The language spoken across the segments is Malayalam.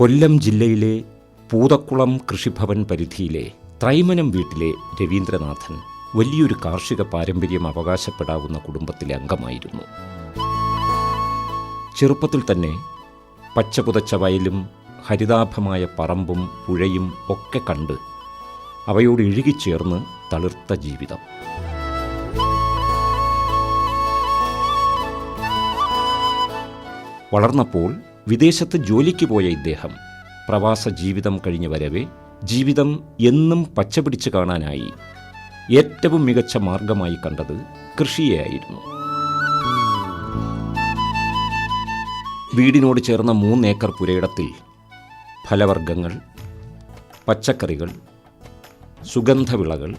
കൊല്ലം ജില്ലയിലെ പൂതക്കുളം കൃഷിഭവൻ പരിധിയിലെ ത്രൈമനം വീട്ടിലെ രവീന്ദ്രനാഥൻ വലിയൊരു കാർഷിക പാരമ്പര്യം അവകാശപ്പെടാവുന്ന കുടുംബത്തിലെ അംഗമായിരുന്നു. ചെറുപ്പത്തിൽ തന്നെ പച്ചപുതച്ച വയലും ഹരിതാഭമായ പറമ്പും പുഴയും ഒക്കെ കണ്ട് അവയോട് ഇഴുകിച്ചേർന്ന് തളിർത്ത ജീവിതം. വളർന്നപ്പോൾ വിദേശത്ത് ജോലിക്ക് പോയ ഇദ്ദേഹം പ്രവാസ ജീവിതം കഴിഞ്ഞു വരവേ ജീവിതം എന്നും പച്ചപിടിച്ച് കാണാനായി ഏറ്റവും മികച്ച മാർഗമായി കണ്ടത് കൃഷിയെയായിരുന്നു. വീടിനോട് ചേർന്ന മൂന്നേക്കർ പുരയിടത്തിൽ ഫലവർഗങ്ങൾ പച്ചക്കറികൾ സുഗന്ധവിളകൾ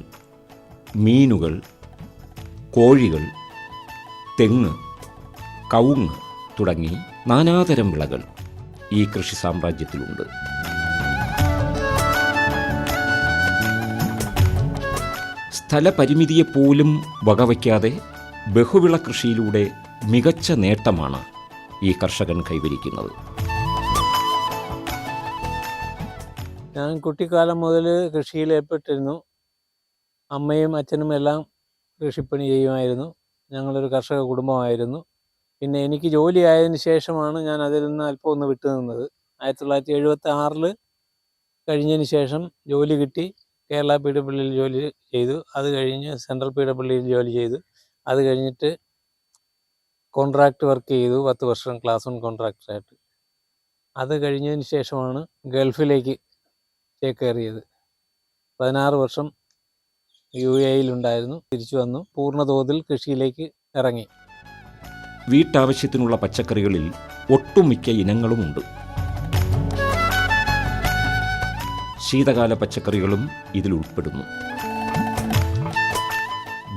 മീനുകൾ കോഴികൾ തെങ്ങ് കവുങ്ങ് തുടങ്ങി നാനാതരം വിളകൾ ഈ കൃഷി സാമ്രാജ്യത്തിലുണ്ട്. സ്ഥലപരിമിതിയെപ്പോലും വകവയ്ക്കാതെ ബഹുവിള കൃഷിയിലൂടെ മികച്ച നേട്ടമാണ് ഈ കർഷകൻ കൈവരിക്കുന്നത്. ഞാൻ കുട്ടിക്കാലം മുതൽ കൃഷിയിൽ ഏർപ്പെട്ടിരുന്നു. അമ്മയും അച്ഛനും എല്ലാം കൃഷിപ്പണി ചെയ്യുമായിരുന്നു. ഞങ്ങളൊരു കർഷക കുടുംബമായിരുന്നു. പിന്നെ എനിക്ക് ജോലി ആയതിനു ശേഷമാണ് ഞാൻ അതിൽ നിന്ന് അല്പം ഒന്ന് വിട്ടു നിന്നത്. ആയിരത്തി തൊള്ളായിരത്തി എഴുപത്തി ആറിൽ കഴിഞ്ഞതിന് ശേഷം ജോലി കിട്ടി. കേരള പി ഡബ്ല്യൂയിൽ ജോലി ചെയ്തു. അത് കഴിഞ്ഞ് സെൻട്രൽ പി ഡബ്ല്യൂയിൽ ജോലി ചെയ്തു. അത് കഴിഞ്ഞിട്ട് കോൺട്രാക്ട് വർക്ക് ചെയ്തു. പത്ത് വർഷം ക്ലാസ് വൺ കോൺട്രാക്ടറായിട്ട് അത് കഴിഞ്ഞതിന് ശേഷമാണ് ഗൾഫിലേക്ക് ചേക്കേറിയത്. പതിനാറ് വർഷം യു എയിലുണ്ടായിരുന്നു തിരിച്ചു വന്നു. പൂർണതോതിൽ കൃഷിയിലേക്ക് ഇറങ്ങി. വീട്ടാവശ്യത്തിനുള്ള പച്ചക്കറികളിൽ ഒട്ടുമിക്ക ഇനങ്ങളുമുണ്ട്. ശീതകാല പച്ചക്കറികളും ഇതിൽ ഉൾപ്പെടുന്നു.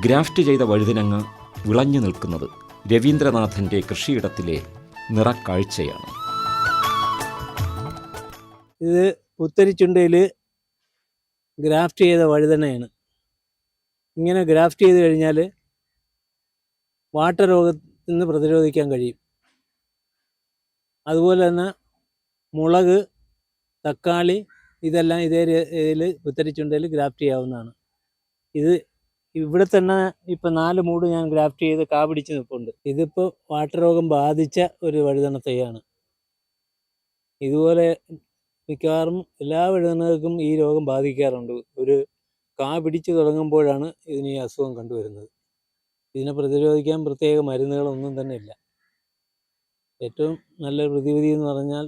ഗ്രാഫ്റ്റ് ചെയ്ത വഴുതിനങ്ങ് വിളഞ്ഞു നിൽക്കുന്നത് രവീന്ദ്രനാഥന്റെ കൃഷിയിടത്തിലെ നിറക്കാഴ്ചയാണ്. ഇത് പുത്തരിച്ചുണ്ടയിൽ ഗ്രാഫ്റ്റ് ചെയ്ത വഴുതനയാണ്. ഇങ്ങനെ ഗ്രാഫ്റ്റ് ചെയ്ത് കഴിഞ്ഞാൽ വാട്ടർ രോഗത്തിൽ നിന്ന് പ്രതിരോധിക്കാൻ കഴിയും. അതുപോലെ തന്നെ മുളക് തക്കാളി ഇതെല്ലാം ഇതേ ഇതിൽ പുത്തരിച്ചുണ്ടയിൽ ഗ്രാഫ്റ്റ് ചെയ്യാവുന്നതാണ്. ഇത് ഇവിടെ തന്നെ ഇപ്പം നാല് മൂട് ഞാൻ ഗ്രാഫ്റ്റ് ചെയ്ത് കാ പിടിച്ച് നിൽപ്പുണ്ട് ഇതിപ്പോൾ വാട്ടർ രോഗം ബാധിച്ച ഒരു വഴുതണ തൈയാണ് ഇതുപോലെ മിക്കവാറും എല്ലാ വഴുതണകൾക്കും ഈ രോഗം ബാധിക്കാറുണ്ട്. ഒരു കാ പിടിച്ചു തുടങ്ങുമ്പോഴാണ് ഇതിന് ഈ അസുഖം കണ്ടുവരുന്നത്. ഇതിനെ പ്രതിരോധിക്കാൻ പ്രത്യേക മരുന്നുകളൊന്നും തന്നെ ഇല്ല. ഏറ്റവും നല്ല പ്രതിവിധി എന്ന് പറഞ്ഞാൽ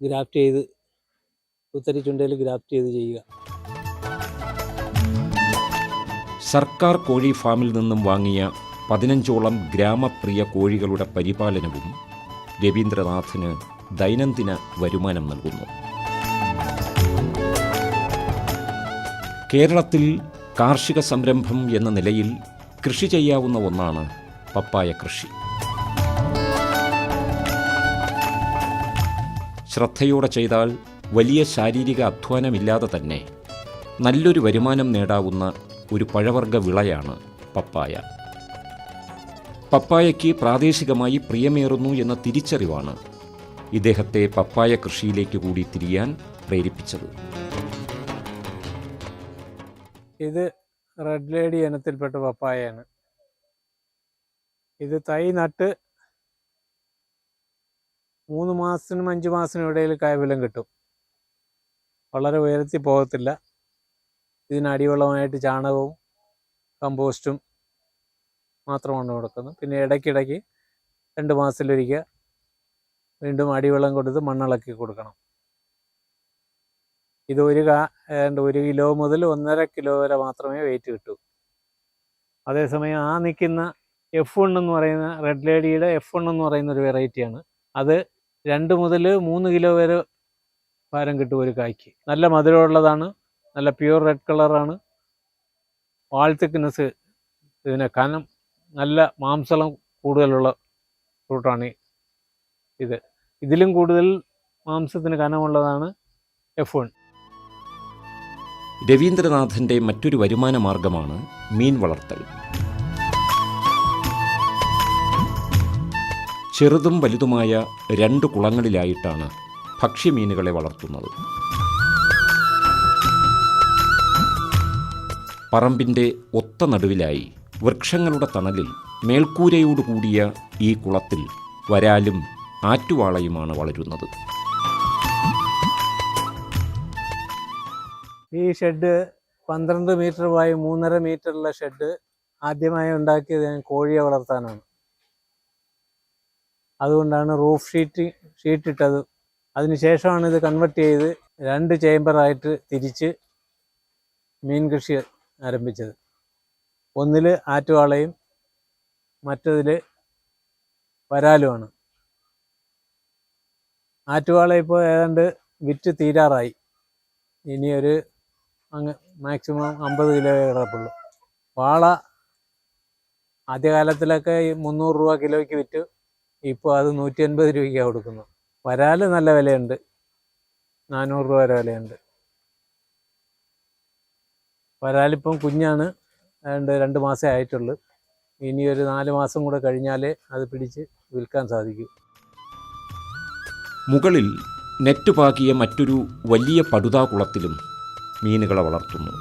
ഗ്രാഫ്റ്റ് ചെയ്ത് കുത്തരി ചുണ്ടയിൽ ഗ്രാഫ്റ്റ് ചെയ്ത് ചെയ്യുക. സർക്കാർ കോഴി ഫാമിൽ നിന്നും വാങ്ങിയ പതിനഞ്ചോളം ഗ്രാമപ്രിയ കോഴികളുടെ പരിപാലനവും രവീന്ദ്രനാഥിന് ദൈനംദിന വരുമാനം നൽകുന്നു. കേരളത്തിൽ കാർഷിക സംരംഭം എന്ന നിലയിൽ കൃഷി ചെയ്യാവുന്ന ഒന്നാണ് പപ്പായ കൃഷി. ശ്രദ്ധയോടെ ചെയ്താൽ വലിയ ശാരീരിക അധ്വാനമില്ലാതെ തന്നെ നല്ലൊരു വരുമാനം നേടാവുന്ന ഒരു പഴവർഗ വിളയാണ് പപ്പായ. പപ്പായയ്ക്ക് പ്രാദേശികമായി പ്രിയമേറുന്നു എന്ന തിരിച്ചറിവാണ് ഇദ്ദേഹത്തെ പപ്പായ കൃഷിയിലേക്ക് കൂടി തിരിയാൻ പ്രേരിപ്പിച്ചത്. ഇത് റെഡ് ലേഡി ഇനത്തിൽപ്പെട്ട പപ്പായയാണ്. ഇത് തൈ നട്ട് മൂന്ന് മാസത്തിനും അഞ്ച് മാസത്തിനും ഇടയിൽ കായ്ഫലം കിട്ടും. വളരെ ഉയരത്തിൽ പോകത്തില്ല. ഇതിന് അടിവെള്ളമായിട്ട് ചാണകവും കമ്പോസ്റ്റും മാത്രമാണ് കൊടുക്കുന്നത്. പിന്നെ ഇടയ്ക്കിടയ്ക്ക് രണ്ട് മാസത്തിലൊരിക്കൽ വീണ്ടും അടിവെള്ളം കൊടുത്ത് മണ്ണിളക്കി കൊടുക്കണം. ഇത് ഒരു ഒരു കിലോ മുതൽ ഒന്നര കിലോ വരെ മാത്രമേ വെയിറ്റ് കിട്ടൂ. അതേസമയം ആ നിൽക്കുന്ന എഫ് വൺ എന്ന് പറയുന്ന റെഡ് ലേഡിയുടെ എഫ് വൺ എന്ന് പറയുന്ന ഒരു വെറൈറ്റിയാണ് അത് രണ്ട് മുതൽ മൂന്ന് കിലോ വരെ ഭാരം കിട്ടും ഒരു കായ്ക്ക്. നല്ല മധുരമുള്ളതാണ് നല്ല പ്യൂർ റെഡ് കളറാണ് വാൾ തിക്നെസ് ഇതിനെ കനം നല്ല മാംസളം കൂടുതലുള്ള ഫ്രൂട്ടാണ് ഇത്. ഇതിലും കൂടുതൽ മാംസത്തിന് കനമുള്ളതാണ് എഫ് വൺ രവീന്ദ്രനാഥന്റെ മറ്റൊരു വരുമാന മാർഗമാണ് മീൻ വളർത്തൽ. ചെറുതും വലുതുമായ രണ്ട് കുളങ്ങളിലായിട്ടാണ് ഭക്ഷ്യമീനുകളെ വളർത്തുന്നത്. പറമ്പിന്റെ ഒത്ത നടുവിലായി വൃക്ഷങ്ങളുടെ തണലിൽ മേൽക്കൂരയോട് കൂടിയ ഈ കുളത്തിൽ വരാലും ആറ്റുവാളയുമാണ് വളരുന്നത്. ഈ ഷെഡ് പന്ത്രണ്ട് മീറ്റർ വായി മൂന്നര മീറ്ററുള്ള ഷെഡ് ആദ്യമായി ഉണ്ടാക്കിയത് ഞാൻ കോഴിയെ വളർത്താനാണ്. അതുകൊണ്ടാണ് റൂഫ് ഷീറ്റ് ഷീറ്റ് ഇട്ടത്. അതിനുശേഷമാണ് ഇത് കൺവെർട്ട് ചെയ്ത് രണ്ട് ചേംബറായിട്ട് തിരിച്ച് മീൻ കൃഷി ആരംഭിച്ചത്. ഒന്നിൽ ആറ്റുവാളയും മറ്റതിൽ വരാലുമാണ് ആറ്റുവാള ഇപ്പോൾ ഏതാണ്ട് വിറ്റ് തീരാറായി. ഇനിയൊരു അങ്ങ് മാക്സിമം അമ്പത് കിലോ കിടപ്പുള്ളൂ. വാള ആദ്യകാലത്തിലൊക്കെ ഈ മുന്നൂറ് രൂപ കിലോയ്ക്ക് വിറ്റു ഇപ്പോൾ അത് നൂറ്റി അൻപത് രൂപയ്ക്കാണ് കൊടുക്കുന്നത്. വരാൽ നല്ല വിലയുണ്ട്. നാനൂറ് രൂപ വരെ വിലയുണ്ട്. വരാലിപ്പം കുഞ്ഞാണ്. രണ്ട് രണ്ട് മാസമേ ആയിട്ടുള്ളൂ. ഇനി ഒരു നാല് മാസം കൂടെ കഴിഞ്ഞാലേ അത് പിടിച്ച് വിൽക്കാൻ സാധിക്കൂ. മുകളിൽ നെറ്റ് പാകിയ മറ്റൊരു വലിയ പടുതാകുളത്തിലും മീനുകളെ വളർത്തുന്നു.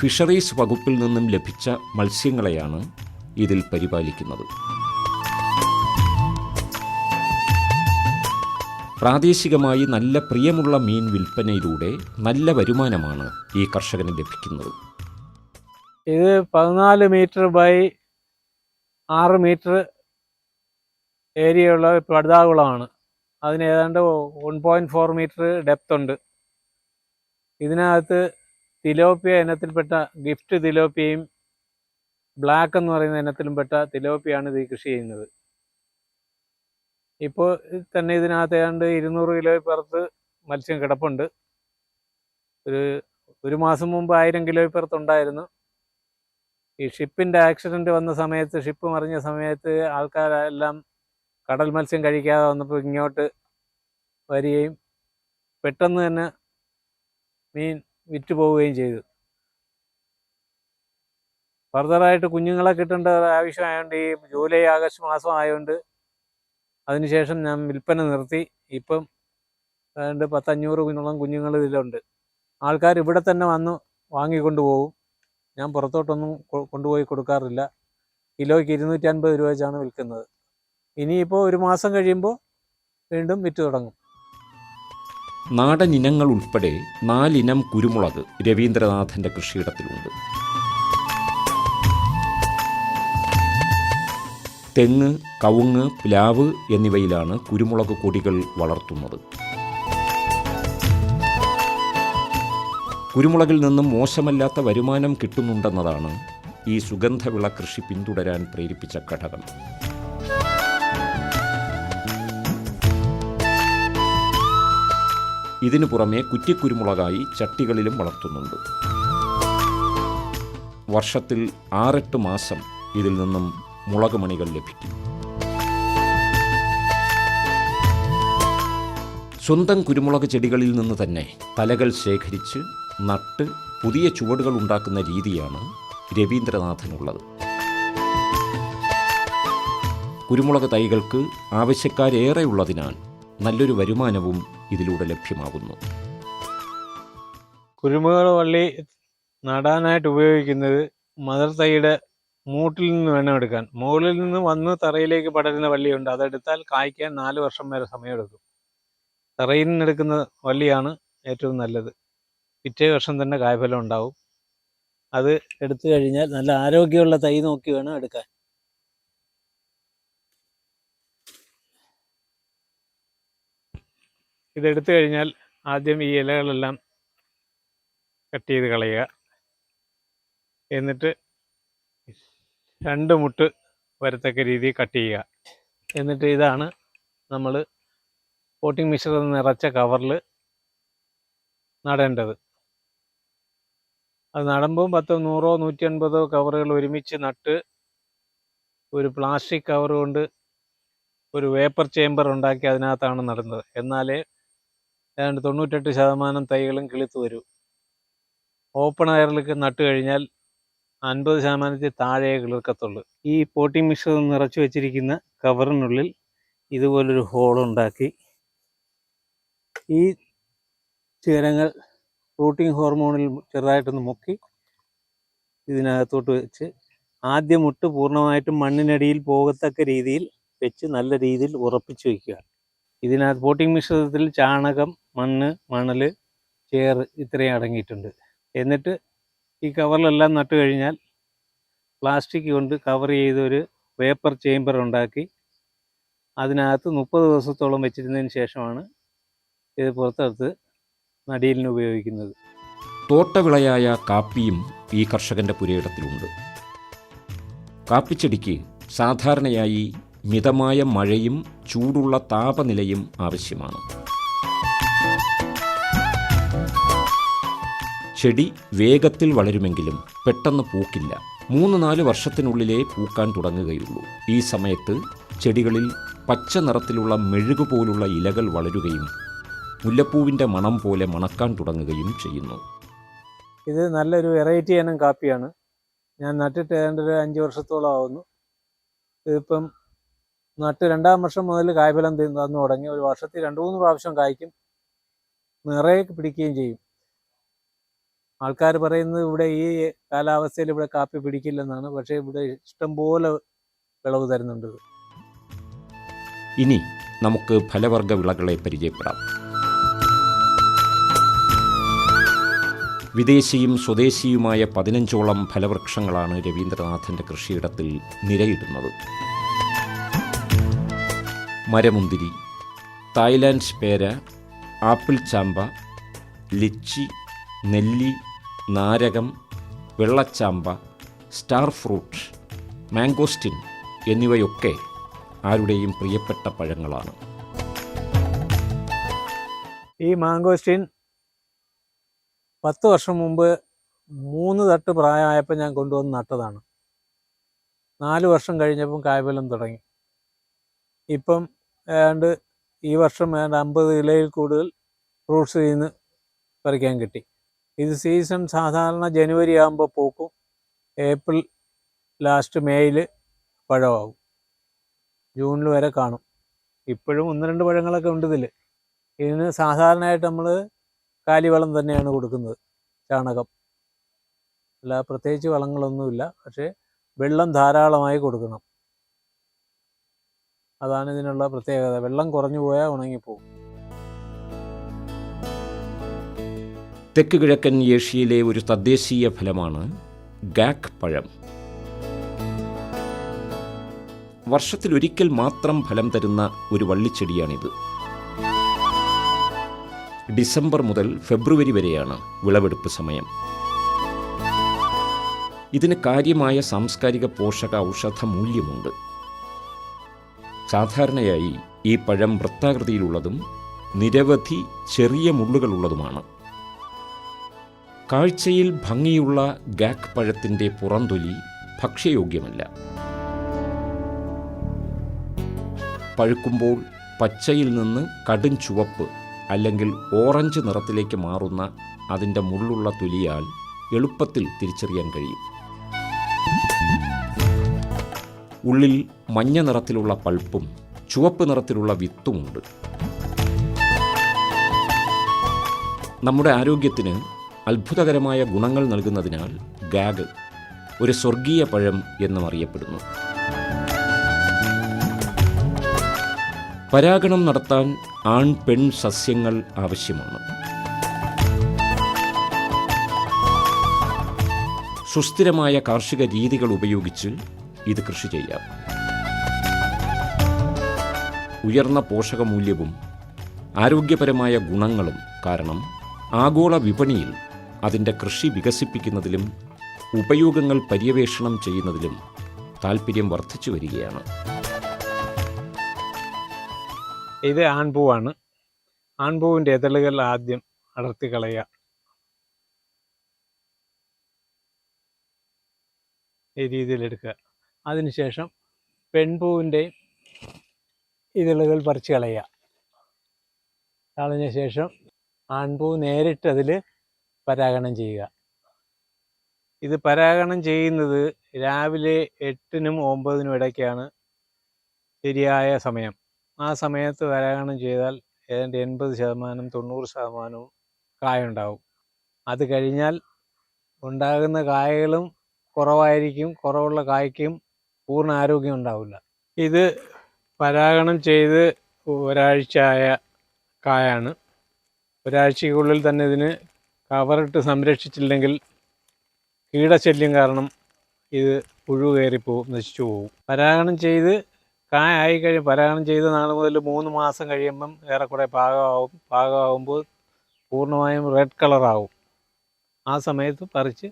ഫിഷറീസ് വകുപ്പിൽ നിന്നും ലഭിച്ച മത്സ്യങ്ങളെയാണ് ഇതിൽ പരിപാലിക്കുന്നത്. പ്രാദേശികമായി നല്ല പ്രിയമുള്ള മീൻ വിൽപ്പനയിലൂടെ നല്ല വരുമാനമാണ് ഈ കർഷകന് ലഭിക്കുന്നത്. ഇത് പതിനാല് മീറ്റർ ബൈ ആറ് മീറ്റർ ഏരിയയുള്ള പടുതാകുളമാണ് അതിന് ഏതാണ്ട് one point four metre depth ഉണ്ട്. ഇതിനകത്ത് തിലോപ്പിയ ഇനത്തിൽപ്പെട്ട ഗിഫ്റ്റ് തിലോപ്പിയയും ബ്ലാക്ക് എന്ന് പറയുന്ന ഇനത്തിലും പെട്ട തിലോപ്പിയാണ് ഇത് കൃഷി ചെയ്യുന്നത്. ഇപ്പോൾ തന്നെ ഇതിനകത്ത് ഏതാണ്ട് ഇരുന്നൂറ് കിലോ പുറത്ത് മത്സ്യം കിടപ്പുണ്ട്. ഒരു ഒരു മാസം മുമ്പ് ആയിരം കിലോ പുറത്തുണ്ടായിരുന്നു ഈ ഷിപ്പിന്റെ ആക്സിഡന്റ് വന്ന സമയത്ത് ഷിപ്പ് മറിഞ്ഞ സമയത്ത് ആൾക്കാരെല്ലാം കടൽ മത്സ്യം കഴിക്കാതെ വന്നപ്പോൾ ഇങ്ങോട്ട് വരികയും പെട്ടെന്ന് തന്നെ മീൻ വിറ്റ് പോവുകയും ചെയ്തു. ഫർദറായിട്ട് കുഞ്ഞുങ്ങളെ കിട്ടേണ്ട ആവശ്യമായതുകൊണ്ട് ഈ ജൂലൈ ആഗസ്റ്റ് മാസം ആയതുകൊണ്ട് അതിനുശേഷം ഞാൻ വിൽപ്പന നിർത്തി. ഇപ്പം രണ്ട് പത്തഞ്ഞൂറ് കുഞ്ഞോളം കുഞ്ഞുങ്ങൾ ഇതിലുണ്ട്. ആൾക്കാർ ഇവിടെ തന്നെ വന്ന് വാങ്ങിക്കൊണ്ട് പോകും. ഞാൻ പുറത്തോട്ടൊന്നും കൊണ്ടുപോയി കൊടുക്കാറില്ല. കിലോയ്ക്ക് ഇരുന്നൂറ്റി അൻപത് രൂപ വെച്ചാണ് വിൽക്കുന്നത്. ഇനിയിപ്പോൾ ഒരു മാസം കഴിയുമ്പോൾ വീണ്ടും വിറ്റ് തുടങ്ങും. നാടൻ ഇനങ്ങൾ ഉൾപ്പെടെ നാലിനം കുരുമുളക് രവീന്ദ്രനാഥന്റെ കൃഷിയിടത്തിലുണ്ട്. തെങ്ങ് കവുങ്ങ് പ്ലാവ് എന്നിവയിലാണ് കുരുമുളക് കൊടികൾ വളർത്തുന്നത്. കുരുമുളകിൽ നിന്നും മോശമല്ലാത്ത വരുമാനം കിട്ടുന്നുണ്ടെന്നതാണ് ഈ സുഗന്ധവിള കൃഷി പിന്തുടരാൻ പ്രേരിപ്പിച്ച ഘടകം. ഇതിനു പുറമെ കുറ്റിക്കുരുമുളകായി ചട്ടികളിലും വളർത്തുന്നുണ്ട്. വർഷത്തിൽ ആറെട്ട് മാസം ഇതിൽ നിന്നും മുളക് മണികൾ ലഭിക്കും. സ്വന്തം കുരുമുളക് ചെടികളിൽ നിന്ന് തന്നെ തലകൾ ശേഖരിച്ച് നട്ട് പുതിയ ചുവടുകൾ ഉണ്ടാക്കുന്ന രീതിയാണ് രവീന്ദ്രനാഥനുള്ളത്. കുരുമുളക് തൈകൾക്ക് ആവശ്യക്കാരേറെയുള്ളതിനാൽ നല്ലൊരു വരുമാനവും ഇതിലൂടെ ലഭ്യമാകുന്നു. കുരുമുളക് വള്ളി നടാനായിട്ട് ഉപയോഗിക്കുന്നത് മദർ തൈയുടെ മൂട്ടിൽ നിന്ന് വേണം എടുക്കാൻ. മുകളിൽ നിന്ന് വന്ന് തറയിലേക്ക് പടരുന്ന വള്ളിയുണ്ട്. അതെടുത്താൽ കായ്ക്കാൻ നാല് വർഷം വരെ സമയമെടുക്കും. തറയിൽ നിന്ന് എടുക്കുന്ന വള്ളിയാണ് ഏറ്റവും നല്ലത്. പിറ്റേ വർഷം തന്നെ കായ്ഫലം ഉണ്ടാവും. അത് എടുത്തു കഴിഞ്ഞാൽ നല്ല ആരോഗ്യമുള്ള തൈ നോക്കി വേണം എടുക്കാൻ. ഇതെടുത്തു കഴിഞ്ഞാൽ ആദ്യം ഈ ഇലകളെല്ലാം കട്ട് ചെയ്ത് കളയുക. എന്നിട്ട് രണ്ട് മുട്ട് വരത്തക്ക രീതിയിൽ കട്ട് ചെയ്യുക. എന്നിട്ട് ഇതാണ് നമ്മൾ പോട്ടിംഗ് മിശ്രിതം നിറച്ച കവറിൽ നടേണ്ടത്. അത് നടുമ്പോൾ പത്തോ നൂറോ നൂറ്റി അൻപതോ കവറുകൾ ഒരുമിച്ച് നട്ട് ഒരു പ്ലാസ്റ്റിക് കവർ കൊണ്ട് ഒരു വേപ്പർ ചേമ്പർ ഉണ്ടാക്കി അതിനകത്താണ് നടുന്നത്. എന്നാലേ ഏതാണ്ട് തൊണ്ണൂറ്റെട്ട് ശതമാനം തൈകളും കിളിത്ത് വരും. ഓപ്പൺ എയറിലേക്ക് നട്ട് കഴിഞ്ഞാൽ അൻപത് ശതമാനത്തിൽ താഴെ കിളിർക്കത്തുള്ളൂ. ഈ പോട്ടിംഗ് മിശ്രിതം നിറച്ചു വെച്ചിരിക്കുന്ന കവറിനുള്ളിൽ ഇതുപോലൊരു ഹോളുണ്ടാക്കി ഈ ചീരങ്ങൾ ഫ്രൂട്ടിംഗ് ഹോർമോണിൽ ചെറുതായിട്ടൊന്ന് മുക്കി ഇതിനകത്തോട്ട് വെച്ച് ആദ്യം മുട്ട് പൂർണമായിട്ടും മണ്ണിനടിയിൽ പോകത്തക്ക രീതിയിൽ വെച്ച് നല്ല രീതിയിൽ ഉറപ്പിച്ച് വയ്ക്കുക ഇതിനകത്ത് പോട്ടിംഗ് മിശ്രിതത്തിൽ ചാണകം മണ്ണ് മണൽ ചേറ് ഇത്രയും അടങ്ങിയിട്ടുണ്ട്. എന്നിട്ട് ഈ കവറിലെല്ലാം നട്ടു കഴിഞ്ഞാൽ പ്ലാസ്റ്റിക് കൊണ്ട് കവർ ചെയ്തൊരു വേപ്പർ ചേമ്പർ ഉണ്ടാക്കി അതിനകത്ത് മുപ്പത് ദിവസത്തോളം വെച്ചിരുന്നതിന് ശേഷമാണ് ഇത് പുറത്തെടുത്ത് നടിയിലിന് ഉപയോഗിക്കുന്നത്. തോട്ടവിളയായ കാപ്പിയും ഈ കർഷകന്റെ പുരയിടത്തിലുണ്ട്. കാപ്പിച്ചെടിക്ക് സാധാരണയായി മിതമായ മഴയും ചൂടുള്ള താപനിലയും ആവശ്യമാണ്. ചെടി വേഗത്തിൽ വളരുമെങ്കിലും പെട്ടെന്ന് പൂക്കില്ല. മൂന്ന് നാല് വർഷത്തിനുള്ളിലേ പൂക്കാൻ തുടങ്ങുകയുള്ളൂ. ഈ സമയത്ത് ചെടികളിൽ പച്ച നിറത്തിലുള്ള മെഴുകു പോലുള്ള ഇലകൾ വളരുകയും മുല്ലപ്പൂവിന്റെ മണം പോലെ മണക്കാൻ തുടങ്ങുകയും ചെയ്യുന്നു. ഇത് നല്ലൊരു വെറൈറ്റി ഇനം കാപ്പിയാണ്. ഞാൻ നട്ടിട്ട് ഏതാണ്ട് ഒരു അഞ്ച് വർഷത്തോളം ആവുന്നു. ഇതിപ്പം നട്ട് രണ്ടാം വർഷം മുതൽ കായ്ഫലം തന്നു തുടങ്ങി. ഒരു വർഷത്തിൽ രണ്ട് മൂന്ന് പ്രാവശ്യം കായ്ക്കും. നിറയെ പിടിക്കുകയും ചെയ്യും. ആൾക്കാർ പറയുന്നത് ഇവിടെ ഈ കാലാവസ്ഥയിൽ ഇവിടെ കാപ്പി പിടിക്കില്ലെന്നാണ്. പക്ഷേ ഇവിടെ ഇഷ്ടംപോലെ വിളവ് തരുന്നുണ്ട്. ഇനി നമുക്ക് ഫലവർഗ വിളകളെ പരിചയപ്പെടാം. വിദേശിയും സ്വദേശിയുമായ പതിനഞ്ചോളം ഫലവൃക്ഷങ്ങളാണ് രവീന്ദ്രനാഥന്റെ കൃഷിയിടത്തിൽ നിരയിടുന്നത്. മരമുന്തിരി തായ്ലാൻഡ് പേര ആപ്പിൾ ചാമ്പ ലിച്ചി നെല്ലി നാരകം വെള്ളച്ചാമ്പ സ്റ്റാർ ഫ്രൂട്ട് മാംഗോസ്റ്റിൻ എന്നിവയൊക്കെ ആരുടെയും പ്രിയപ്പെട്ട പഴങ്ങളാണ്. ഈ മാംഗോസ്റ്റിൻ പത്ത് വർഷം മുമ്പ് മൂന്ന് തട്ട് പ്രായമായപ്പോൾ ഞാൻ കൊണ്ടുവന്ന് നട്ടതാണ്. നാല് വർഷം കഴിഞ്ഞപ്പം കായ്ഫലം തുടങ്ങി. ഇപ്പം ഏതാണ്ട് ഈ വർഷം ഏതാണ്ട് അമ്പത് ഇലയിൽ കൂടുതൽ ഫ്രൂട്ട്സ് നിന്ന് പറിക്കാൻ കിട്ടി. ഇത് സീസൺ സാധാരണ ജനുവരി ആകുമ്പോൾ പൂക്കും. ഏപ്രിൽ ലാസ്റ്റ് മേയിൽ പഴമാകും. ജൂണിൽ വരെ കാണും. ഇപ്പോഴും ഒന്ന് രണ്ട് പഴങ്ങളൊക്കെ ഉണ്ട് ഇതിൽ ഇതിന് സാധാരണയായിട്ട് നമ്മൾ കാലിവളം തന്നെയാണ് കൊടുക്കുന്നത്. ചാണകം. അല്ല പ്രത്യേകിച്ച് വളങ്ങളൊന്നുമില്ല. പക്ഷേ വെള്ളം ധാരാളമായി കൊടുക്കണം. അതാണ് ഇതിനുള്ള പ്രത്യേകത. വെള്ളം കുറഞ്ഞു പോയാൽ ഉണങ്ങിപ്പോകും തെക്ക് കിഴക്കൻ ഏഷ്യയിലെ ഒരു തദ്ദേശീയ ഫലമാണ് ഗാക്ക് പഴം. വർഷത്തിലൊരിക്കൽ മാത്രം ഫലം തരുന്ന ഒരു വള്ളിച്ചെടിയാണിത്. ഡിസംബർ മുതൽ ഫെബ്രുവരി വരെയാണ് വിളവെടുപ്പ് സമയം. ഇതിന് കാര്യമായ സാംസ്കാരിക പോഷക ഔഷധ മൂല്യമുണ്ട്. സാധാരണയായി ഈ പഴം വൃത്താകൃതിയിലുള്ളതും നിരവധി ചെറിയ മുള്ളുകളുള്ളതുമാണ്. കാഴ്ചയിൽ ഭംഗിയുള്ള ഗാക്ക് പഴത്തിന്റെ പുറന്തൊലി ഭക്ഷ്യയോഗ്യമല്ല. പഴുക്കുമ്പോൾ പച്ചയിൽ നിന്ന് കടും ചുവപ്പ് അല്ലെങ്കിൽ ഓറഞ്ച് നിറത്തിലേക്ക് മാറുന്ന അതിന്റെ മുള്ളുള്ള തൊലിയാൽ എളുപ്പത്തിൽ തിരിച്ചറിയാൻ കഴിയും. ഉള്ളിൽ മഞ്ഞ നിറത്തിലുള്ള പൾപ്പും ചുവപ്പ് നിറത്തിലുള്ള വിത്തുമുണ്ട്. നമ്മുടെ ആരോഗ്യത്തിന് അത്ഭുതകരമായ ഗുണങ്ങൾ നൽകുന്നതിനാൽ ഗാഗ് ഒരു സ്വർഗീയ പഴം എന്നും അറിയപ്പെടുന്നു. പരാഗണം നടത്താൻ ആൺ പെൺ സസ്യങ്ങൾ ആവശ്യമാണ്. സുസ്ഥിരമായ കാർഷിക രീതികൾ ഉപയോഗിച്ച് ഇത് കൃഷി ചെയ്യാം. ഉയർന്ന പോഷകമൂല്യവും ആരോഗ്യപരമായ ഗുണങ്ങളും കാരണം ആഗോള വിപണിയിൽ അതിന്റെ കൃഷി വികസിപ്പിക്കുന്നതിലും ഉപയോഗങ്ങൾ പര്യവേഷണം ചെയ്യുന്നതിലും താല്പര്യം വർദ്ധിച്ചു വരികയാണ്. ഇത് ആൺപൂവാണ്. ആൺപൂവിന്റെ ഇതളുകൾ ആദ്യം അടർത്തി കളയുക. ഈ രീതിയിൽ എടുക്കുക. അതിനുശേഷം പെൺപൂവിന്റെ ഇതളുകൾ പറിച്ച് കളയുക. കളഞ്ഞ ശേഷം ആൺപൂ നേരിട്ട് അതിൽ പരാഗണം ചെയ്യുക. ഇത് പരാഗണം ചെയ്യുന്നത് രാവിലെ എട്ടിനും ഒമ്പതിനും ഇടയ്ക്കാണ്. ശരിയായ സമയം. ആ സമയത്ത് പരാഗണം ചെയ്താൽ ഏതാണ്ട് എൺപത് ശതമാനം തൊണ്ണൂറ് ശതമാനവും കായുണ്ടാവും അത് കഴിഞ്ഞാൽ ഉണ്ടാകുന്ന കായകളും കുറവായിരിക്കും. കുറവുള്ള കായ്ക്കും പൂർണ ആരോഗ്യം ഉണ്ടാവില്ല. ഇത് പരാഗണം ചെയ്ത് ഒരാഴ്ചയായ കായാണ്. ഒരാഴ്ചയ്ക്കുള്ളിൽ തന്നെ ഇതിന് കവറിട്ട് സംരക്ഷിച്ചില്ലെങ്കിൽ കീടശല്യം കാരണം ഇത് പുഴു കയറിപ്പോവും നശിച്ചു പോകും. പരാഗണം ചെയ്ത് കായ ആയി കഴിയും പരാഗണം ചെയ്ത് നാൾ മുതൽ മൂന്ന് മാസം കഴിയുമ്പം ഏറെക്കുറെ പാകമാവും. പാകമാകുമ്പോൾ പൂർണമായും റെഡ് കളറാവും. ആ സമയത്ത് പറിച്ച്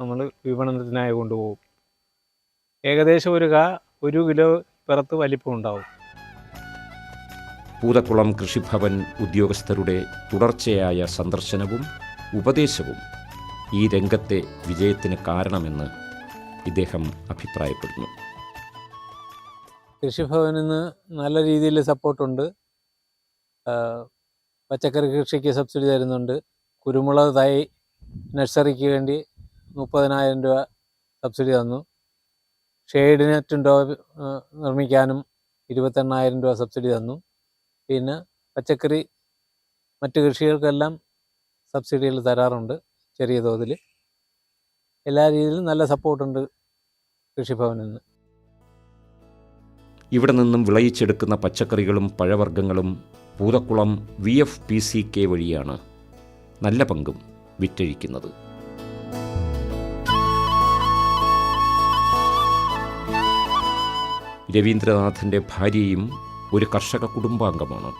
നമ്മൾ വിപണനത്തിനായി കൊണ്ടുപോകും. ഏകദേശം ഒരു കാ ഒരു കിലോ പിറത്ത് വലിപ്പം ഉണ്ടാവും. പൂതക്കുളം കൃഷിഭവൻ ഉദ്യോഗസ്ഥരുടെ തുടർച്ചയായ സന്ദർശനവും ഉപദേശവും ഈ രംഗത്തെ വിജയത്തിന് കാരണമെന്ന് ഇദ്ദേഹം അഭിപ്രായപ്പെടുന്നു. കൃഷിഭവനിൽ നിന്ന് നല്ല രീതിയിൽ സപ്പോർട്ടുണ്ട്. പച്ചക്കറി കൃഷിക്ക് സബ്സിഡി തരുന്നുണ്ട്. കുരുമുളക് തൈ നഴ്സറിക്ക് വേണ്ടി മുപ്പതിനായിരം രൂപ സബ്സിഡി തന്നു. ഷെയ്ഡ് നെറ്റുണ്ടോ നിർമ്മിക്കാനും ഇരുപത്തെണ്ണായിരം രൂപ സബ്സിഡി തന്നു. പിന്നെ പച്ചക്കറി മറ്റ് കൃഷികൾക്കെല്ലാം സബ്സിഡികൾ തരാറുണ്ട് ചെറിയ തോതിൽ. എല്ലാ രീതിയിലും നല്ല സപ്പോർട്ടുണ്ട് കൃഷിഭവനിൽ നിന്ന്. ഇവിടെ നിന്നും വിളയിച്ചെടുക്കുന്ന പച്ചക്കറികളും പഴവർഗങ്ങളും Poothakkulam V F P C K വഴിയാണ് നല്ല പങ്കും വിറ്റഴിക്കുന്നത്. രവീന്ദ്രനാഥന്റെ ഭാര്യയും ഒരു കർഷക കുടുംബാംഗമാണ്.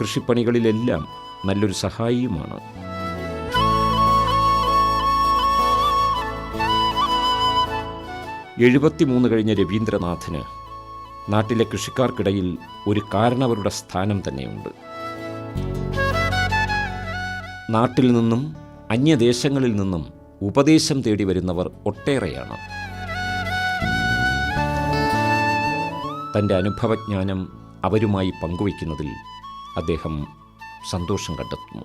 കൃഷിപ്പണികളിലെല്ലാം നല്ലൊരു സഹായിയുമാണ്. എഴുപത്തിമൂന്ന് കഴിഞ്ഞ രവീന്ദ്രനാഥിന് നാട്ടിലെ കൃഷിക്കാർക്കിടയിൽ ഒരു കാരണവരുടെ സ്ഥാനം തന്നെയുണ്ട്. നാട്ടിൽ നിന്നും അന്യദേശങ്ങളിൽ നിന്നും ഉപദേശം തേടി വരുന്നവർ ഒട്ടേറെയാണ്. തന്റെ അനുഭവജ്ഞാനം അവരുമായി പങ്കുവയ്ക്കുന്നതിൽ അദ്ദേഹം സന്തോഷം കണ്ടെത്തുന്നു.